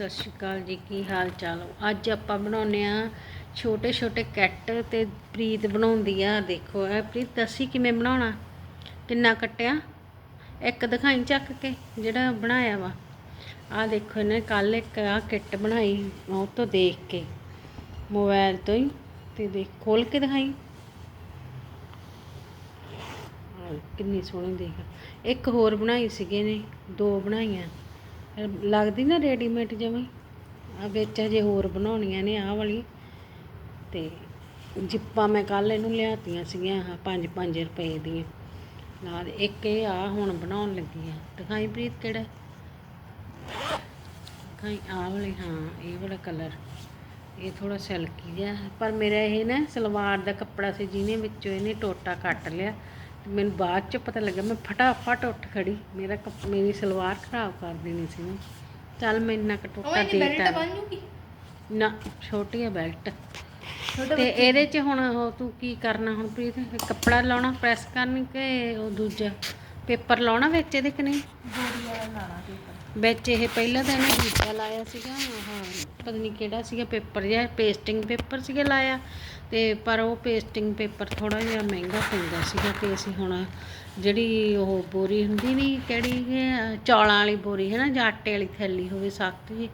ਸਤਿ ਸ਼੍ਰੀ ਅਕਾਲ ਜੀ, ਕੀ ਹਾਲ ਚਾਲ? ਅੱਜ ਆਪਾਂ ਬਣਾਉਨੇ ਆ ਛੋਟੇ ਛੋਟੇ ਕੈਟ ਤੇ ਪ੍ਰੀਤ ਬਣਾਉਂਦੀ ਆ, ਦੇਖੋ। ਇਹ ਪ੍ਰੀਤ, ਦੱਸੀ ਕਿਵੇਂ ਬਣਾਉਣਾ? ਕਿੰਨਾ ਕੱਟਿਆ? ਇੱਕ ਦਿਖਾਈ ਚੱਕ ਕੇ, ਜਿਹੜਾ ਬਣਾਇਆ ਵਾ। ਆ ਦੇਖੋ, ਇਹਨੇ ਕੱਲ ਇੱਕ ਆ ਕਿੱਟ ਬਣਾਈ, ਉਹ ਤੋਂ ਦੇਖ ਕੇ ਮੋਬਾਈਲ ਤੋਂ ਹੀ, ਤੇ ਦੇਖ ਖੋਲ ਕੇ ਦਿਖਾਈ। ਕਿੰਨੀ ਸੋਹਣੀ ਦੇਖ। ਇੱਕ ਹੋਰ ਬਣਾਈ ਸੀਗੇ ਨੇ ਦੋ ਬਣਾਈਆਂ। ਲੱਗਦੀ ਨਾ ਰੈਡੀਮੇਡ ਜਿਵੇਂ? ਆ ਵਿੱਚ ਅਜੇ ਹੋਰ ਬਣਾਉਣੀਆਂ ਨੇ ਆਹ ਵਾਲੀ। ਤੇ ਜਿੱਪਾਂ ਮੈਂ ਕੱਲ ਇਹਨੂੰ ਲਿਆਤੀਆਂ ਸੀਗੀਆਂ, ਆਹ 5-5 ਰੁਪਏ ਦੀਆਂ। ਨਾਲ ਇੱਕ ਇਹ ਆ ਹੁਣ ਬਣਾਉਣ ਲੱਗੀ ਆ। ਦਿਖਾਈ ਪ੍ਰੀਤ ਕਿਹੜਾ? ਦਿਖਾਈ ਆਹ ਵਾਲੀ, ਹਾਂ, ਇਹ ਵਾਲਾ ਕਲਰ। ਇਹ ਥੋੜਾ ਸਿਲਕੀ ਜਿਹਾ, ਪਰ ਮੇਰਾ ਇਹ ਨਾ ਸਲਵਾਰ ਦਾ ਕੱਪੜਾ ਸੀ ਜਿਹਨੇ ਵਿੱਚੋਂ ਇਹਨੇ ਟੋਟਾ ਕੱਟ ਲਿਆ। ਮੈਨੂੰ ਬਾਅਦ ਚ ਪਤਾ ਲੱਗਾ ਮੈਂ ਫਟਾਫਟ ਉੱਠ ਖੜੀ। ਮੇਰਾ ਕੱਪ- ਮੇਰੀ ਸਲਵਾਰ ਖਰਾਬ ਕਰ ਦੇਣੀ ਸੀ ਨਾ। ਚੱਲ ਮੈਂ ਇੰਨਾ ਕੁ ਟੋਟਾ ਦੇਤਾ। ਜੂਗੀ? ਨਾ ਛੋਟੀ ਆ ਬੈਲਟ ਤੇ ਇਹਦੇ ਚ ਹੁਣ ਉਹ ਤੂੰ ਕੀ ਕਰਨਾ ਹੁਣ ਪ੍ਰੀਤ? ਕੱਪੜਾ ਲਾਉਣਾ ਪ੍ਰੈਸ ਕਰਨੀ ਕਿ ਉਹ ਦੂਜਾ? ਪੇਪਰ ਲਾਉਣਾ ਵਿੱਚ ਇਹਦੇ ਕਿ ਨਹੀਂ? ਬੋਰੀ ਵਾਲਾ ਲਾਣਾ ਪੇਪਰ। ਵਿੱਚ ਇਹ ਪਹਿਲਾਂ ਤਾਂ ਇਹਨੇ ਦੂਜਾ ਲਾਇਆ ਸੀਗਾ ਹਾਂ ਪਤਾ ਨਹੀਂ ਕਿਹੜਾ ਸੀਗਾ ਪੇਪਰ ਜਿਹਾ ਪੇਸਟਿੰਗ ਪੇਪਰ ਸੀਗਾ ਲਾਇਆ। ਤੇ ਪਰ ਉਹ ਪੇਸਟਿੰਗ ਪੇਪਰ ਥੋੜਾ ਜਿਹਾ ਮਹਿੰਗਾ ਪੈਂਦਾ ਸੀਗਾ ਤੇ ਅਸੀਂ ਹੁਣ ਜਿਹੜੀ ਉਹ ਬੋਰੀ ਹੁੰਦੀ ਨਹੀਂ ਕਿਹੜੀ ਚੌਲਾਂ ਵਾਲੀ ਬੋਰੀ ਹੈ ਨਾ ਜਾਂ ਆਟੇ ਵਾਲੀ ਥੈਲੀ ਹੋਵੇ ਸਖਤ ਜੀ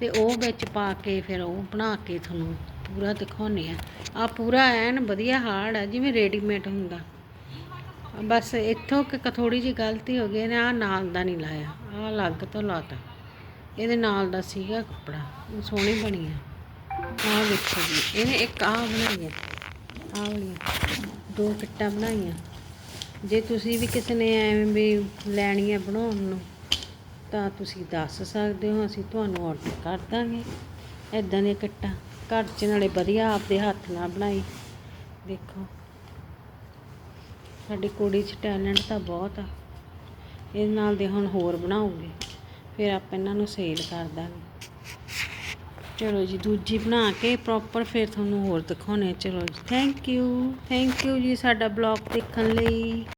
ਤੇ ਉਹ ਵਿੱਚ ਪਾ ਕੇ ਫਿਰ ਉਹ ਬਣਾ ਕੇ ਤੁਹਾਨੂੰ ਪੂਰਾ ਦਿਖਾਉਂਦੇ ਆ ਆ ਪੂਰਾ ਐਨ ਵਧੀਆ ਹਾਰਡ ਆ ਜਿਵੇਂ ਰੈਡੀਮੇਡ ਹੁੰਦਾ। ਬਸ ਇੱਥੋਂ ਕਿ ਥੋੜੀ ਜੀ ਗਲਤੀ ਹੋ ਗਈ, ਇਹਨੇ ਆ ਨਾਲ ਦਾ ਨਹੀਂ ਲਾਇਆ ਆ ਅਲੱਗ ਤੋਂ ਲਾਤਾ। ਇਹਦੇ ਨਾਲ ਦਾ ਸੀਗਾ ਕੱਪੜਾ, ਉਹ ਸੋਹਣੀ ਬਣੀ ਆ। ਆ ਵੇਖੋ ਜੀ, ਇਹਨੇ ਇੱਕ ਆ ਬਣਾਈ ਹੈ ਆ ਵਾਲੀਆਂ ਦੋ ਕਿੱਟਾਂ ਬਣਾਈਆਂ। ਜੇ ਤੁਸੀਂ ਵੀ ਕਿਸੇ ਨੇ ਐਵੇਂ ਵੀ ਲੈਣੀ ਹੈ ਬਣਾਉਣ ਨੂੰ, ਤਾਂ ਤੁਸੀਂ ਦੱਸ ਸਕਦੇ ਹੋ, ਅਸੀਂ ਤੁਹਾਨੂੰ ਆਰਡਰ ਕਰ ਦਾਂਗੇ। ਇਦਾਂ ਦੀਆਂ ਕਿੱਟਾਂ ਘਰ 'ਚ ਨਾਲੇ ਵਧੀਆ ਆਪਦੇ ਹੱਥ ਨਾਲ ਬਣਾਈ। ਦੇਖੋ। ਸਾਡੀ ਕੁੜੀ 'ਚ ਟੈਲੈਂਟ ਤਾਂ ਬਹੁਤ ਆ। ਇਹਦੇ ਨਾਲ ਦੇ ਹੁਣ ਹੋਰ ਬਣਾਉਗੇ। ਫਿਰ ਆਪਾਂ ਇਹਨਾਂ ਨੂੰ ਸੇਲ ਕਰ ਦਾਂਗੇ। ਚਲੋ ਜੀ, ਦੂਜੀ ਬਣਾ ਕੇ ਪ੍ਰੋਪਰ ਫਿਰ ਤੁਹਾਨੂੰ ਹੋਰ ਦਿਖਾਉਣੇ ਚਲੋ ਜੀ ਥੈਂਕ ਯੂ ਥੈਂਕ ਯੂ ਜੀ ਸਾਡਾ ਬਲੌਗ ਦੇਖਣ ਲਈ।